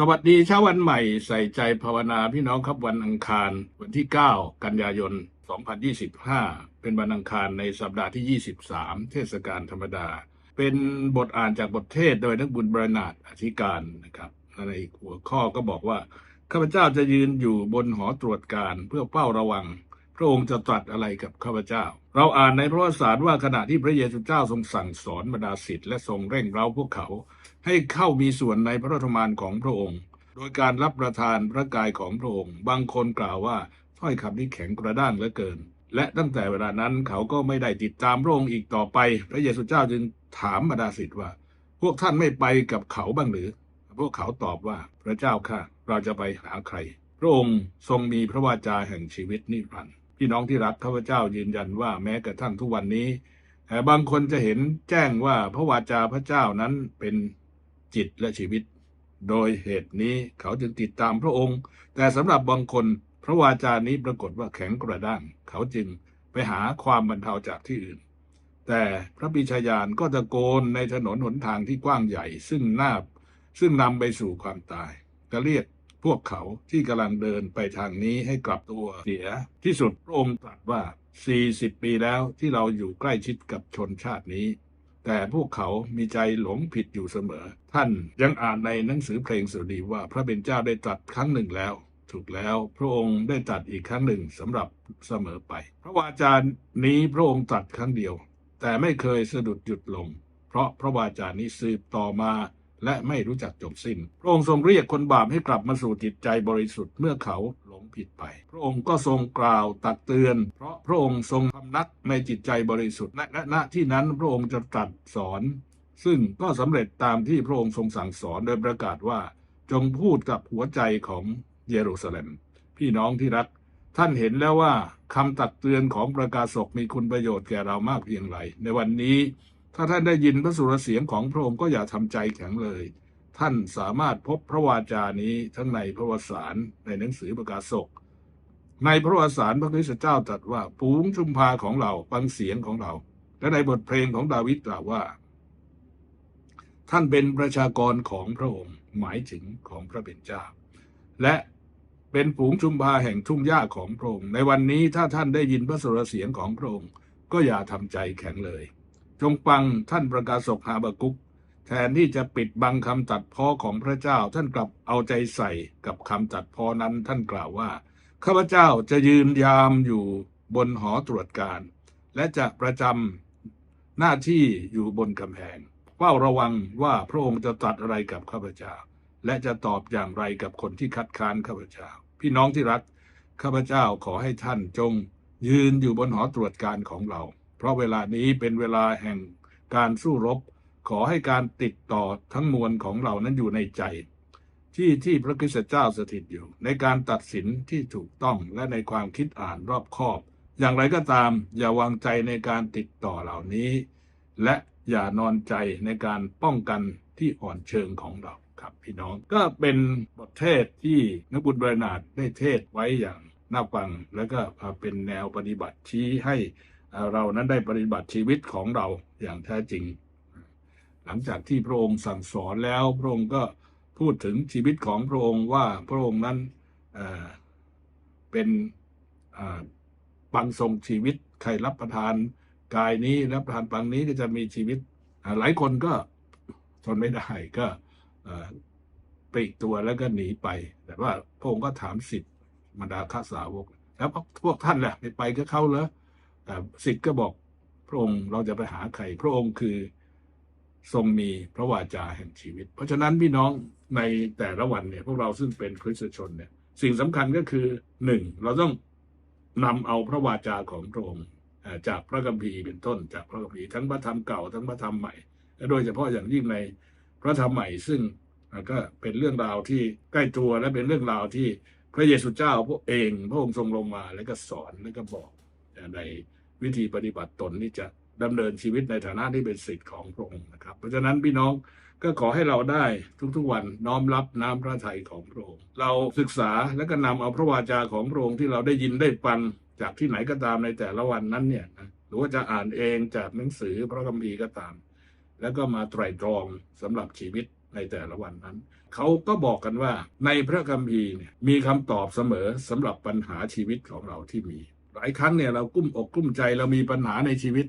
สวัสดีเช้าวันใหม่ใส่ใจภาวนาพี่น้องครับวันอังคาร วันที่ 9 กันยายน 2025 เป็นวันอังคารในสัปดาห์ที่ 23 เทศกาลธรรมดา เป็นบทอ่านจากบทเทศโดยนักบุญบรนาดอธิการนะครับในหัวข้อก็บอกว่า ข้าพเจ้าจะยืนอยู่บนหอตรวจการเพื่อเฝ้าระวัง พระองค์จะตรัสอะไรกับข้าพเจ้า เราอ่านในประวัติศารว่าขณะที่พระเยซูเจ้าทรงสั่งสอนบรรดาศิษย์และทรงเร่งเร้าพวกเขา ให้เข้ามีส่วนในพระราชทานของพระองค์ โดยการรับประทานพระกายของพระองค์ บางคนกล่าวว่าถ้อยคำนี้แข็งกระด้างเหลือเกิน และตั้งแต่เวลานั้นเขาก็ไม่ได้ติดตามพระองค์อีกต่อไป พระเยซูเจ้าจึงถามบรรดาศิษย์ว่า พวกท่านไม่ไปกับเขาบ้างหรือ พวกเขาตอบว่าพระเจ้าข้าเราจะไปหาใคร พระองค์ทรงมีพระวาจาแห่งชีวิตนิรันดร์ พี่น้องที่รักข้าพเจ้ายืนยันว่าแม้กระทั่งทุกวันนี้แต่บางคนจะเห็นแจ้งว่าพระวาจาพระเจ้านั้นเป็นจิตและชีวิต โดยเหตุนี้เขาจึงติดตามพระองค์ แต่สำหรับบางคนพระวาจานี้ปรากฏว่าแข็งกระด้าง เขาจึงไปหาความบรรเทาจากที่อื่น แต่พระบิชายานก็ตะโกนในถนนหนทางที่กว้างใหญ่ ซึ่งนาบซึ่งนำไปสู่ความตายก็เรียก พวกเขาที่กำลังเดินไปทางนี้ให้กลับตัวเสีย ที่สุดพระองค์ตรัสว่า 40 ปีแล้วที่เราอยู่ใกล้ชิดกับชนชาตินี้ แต่พวกเขามีใจหลงผิดอยู่เสมอ ท่านยังอ่านในหนังสือเพลงสดีว่าพระเป็นเจ้าได้ตรัสครั้งหนึ่งแล้วถูกแล้วพระองค์ได้ตรัสอีกครั้งหนึ่งสำหรับเสมอไป พระวาจานี้พระองค์ตรัสครั้งเดียว แต่ไม่เคยสะดุดหยุดลง เพราะพระวาจานี้สืบต่อมา และไม่รู้จักจบสิ้น พระองค์ทรงเรียกคนบาปให้กลับมาสู่จิตใจบริสุทธิ์เมื่อเขาหลงผิดไป พระองค์ก็ทรงกล่าวตักเตือน เพราะพระองค์ทรงพำนักในจิตใจบริสุทธิ์และณที่นั้นพระองค์จะตรัสสอน ซึ่งก็สำเร็จตามที่พระองค์ทรงสั่งสอนโดยประกาศว่า จงพูดกับหัวใจของเยรูซาเล็ม พี่น้องที่รัก ท่านเห็นแล้วว่าคำตักเตือนของประกาศกมีคุณประโยชน์แก่เรามากเพียงไรในวันนี้ ถ้าท่านได้ยินพระสุรเสียงของพระองค์ก็อย่าทำใจแข็งเลย ท่านสามารถพบพระวาจานี้ทั้งในพระวสารในหนังสือประกาศกในพระวสารพระคริสตเจ้าตรัสว่าปูงชุมพาของเราฟังเสียงของเรา และในบทเพลงของดาวิดกล่าวว่า ท่านเป็นประชากรของพระองค์หมายถึงของพระเป็นเจ้า และเป็นฝูงชุมพาแห่งทุ่งหญ้าของพระองค์ในวันนี้ถ้าท่านได้ยินพระสุรเสียงของพระองค์ก็อย่าทำใจแข็งเลย จงฟังท่านประกาศกฮาบากุก แทนที่จะปิดบังคำตัดพ้อของพระเจ้า ท่านกลับเอาใจใส่กับคำตัดพ้อนั้นท่านกล่าวว่าข้าพเจ้าจะยืนยามอยู่บนหอตรวจการ และจะประจำหน้าที่อยู่บนกำแพงเฝ้าระวังว่าพระองค์จะตรัสอะไรกับข้าพเจ้า และจะตอบอย่างไรกับคนที่คัดค้านข้าพเจ้า พี่น้องที่รักข้าพเจ้าขอให้ท่านจงยืนอยู่บนหอตรวจการของเรา เพราะเวลานี้เป็นเวลาแห่งการสู้รบ ขอให้การติดต่อทั้งมวลของเรานั้นอยู่ในใจ ที่ที่พระคริสตเจ้าสถิตอยู่ ในการตัดสินที่ถูกต้องและในความคิดอ่านรอบคอบ อย่างไรก็ตามอย่าวางใจในการติดต่อเหล่านี้ และอย่านอนใจในการป้องกันที่อ่อนเชิงของเราครับพี่น้องก็เป็นบทเทศที่นักบุญบรนาดได้เทศไว้อย่างน่าฟัง แล้วก็เป็นแนวปฏิบัติชี้ให้ เรานั้นได้ปฏิบัติชีวิตของเราอย่างแท้จริง หลังจากที่พระองค์สั่งสอนแล้วพระองค์ก็พูดถึงชีวิตของพระองค์ว่าพระองค์นั้นเเป็นปังทรงชีวิตใครรับประทานกายนี้รับประทานปังนี้ก็จะมีชีวิต หลายคนก็ทนไม่ได้ก็ปลีกตัวแล้วก็หนีไป แต่ว่าพระองค์ก็ถามสิทธิ์บรรดาข้าสาวก แล้วพวกท่านแหละไม่ไปก็เข้าเหรอ แต่สิทธิ์ก็บอกพระองค์เราจะไปหาใครพระองค์คือทรงมีพระวาจาแห่งชีวิต เพราะฉะนั้นพี่น้องในแต่ละวันเนี่ยพวกเราซึ่งเป็นคริสตชนเนี่ยสิ่งสำคัญก็คือหนึ่งเราต้องนำเอาพระวาจาของพระองค์จากพระคัมภีร์เป็นต้นจากพระคัมภีร์ทั้งพระธรรมเก่าทั้งพระธรรมใหม่และโดยเฉพาะอย่างยิ่งในพระธรรมใหม่ซึ่งก็เป็นเรื่องราวที่ใกล้ตัวและเป็นเรื่องราวที่พระเยซูเจ้าพระเอง พระองค์ทรงลงมาแล้วก็สอนแล้วก็บอกใน วิธีปฏิบัติตนที่จะดำเนินชีวิตในฐานะที่เป็นสิทธิ์ของพระองค์นะครับ เพราะฉะนั้นพี่น้องก็ขอให้เราได้ทุกๆวันน้อมรับน้ำพระทัยของพระองค์ เราศึกษาและก็นำเอาพระวาจาของพระองค์ที่เราได้ยินได้ฟังจากที่ไหนก็ตามในแต่ละวันนั้นเนี่ยนะหรือว่าจะอ่านเองจากหนังสือพระคัมภีร์ก็ตาม แล้วก็มาไตร่ตรองสำหรับชีวิตในแต่ละวันนั้น เขาก็บอกกันว่าในพระคัมภีร์เนี่ยมีคำตอบเสมอสำหรับปัญหาชีวิตของเราที่มี หลายครั้งเนี่ยเรากุ้มอกกุ้มใจเรามีปัญหาในชีวิต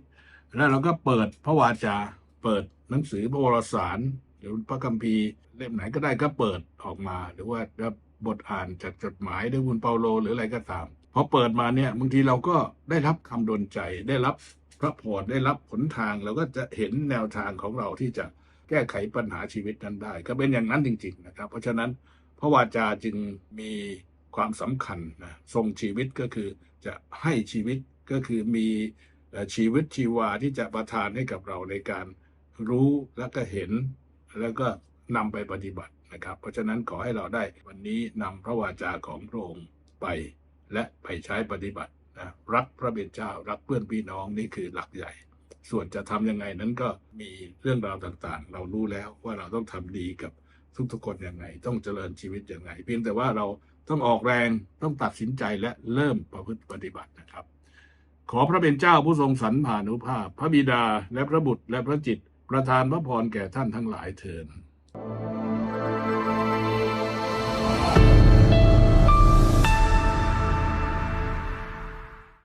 แล้วเราก็เปิดพระวาจา เปิดหนังสือพระวรสารหรือพระคัมภีร์เล่มไหนก็ได้ก็เปิดออกมา หรือว่าบทอ่านจากจดหมายด้วยคุณเปาโลหรืออะไรก็ตามพอเปิดมาเนี่ยบางทีเราก็ได้รับคำดลใจได้รับพระพรได้รับผลทางเราก็จะเห็นแนวทางของเราที่จะแก้ไขปัญหาชีวิตนั้นได้ ก็เป็นอย่างนั้นจริง ๆ นะครับ เพราะฉะนั้นพระวาจาจึงมี ความสำคัญนะทรงชีวิตก็คือจะให้ชีวิตก็คือมีชีวิตชีวาที่จะประทานให้กับเราในการรู้แล้วก็เห็น แล้วก็นำไปปฏิบัตินะครับ เพราะฉะนั้นขอให้เราได้วันนี้นำพระวาจาของพระองค์ไป และไปใช้ปฏิบัตินะรักพระเบญเจ้ารักเพื่อนพี่น้องนี่คือหลักใหญ่ ส่วนจะทำยังไงนั้นก็มีเรื่องราวต่างๆ เรารู้แล้วว่าเราต้องทำดีกับทุกๆคนยังไง ต้องเจริญชีวิตยังไง เพียงแต่ว่าเรา ต้องออกแรงต้องตัดสินใจและเริ่มประพฤติปฏิบัตินะครับ ขอพระเป็นเจ้าผู้ทรงสรรผานุภาพ พระบิดาและพระบุตรและพระจิต ประทานพระพรแก่ท่านทั้งหลายเถิด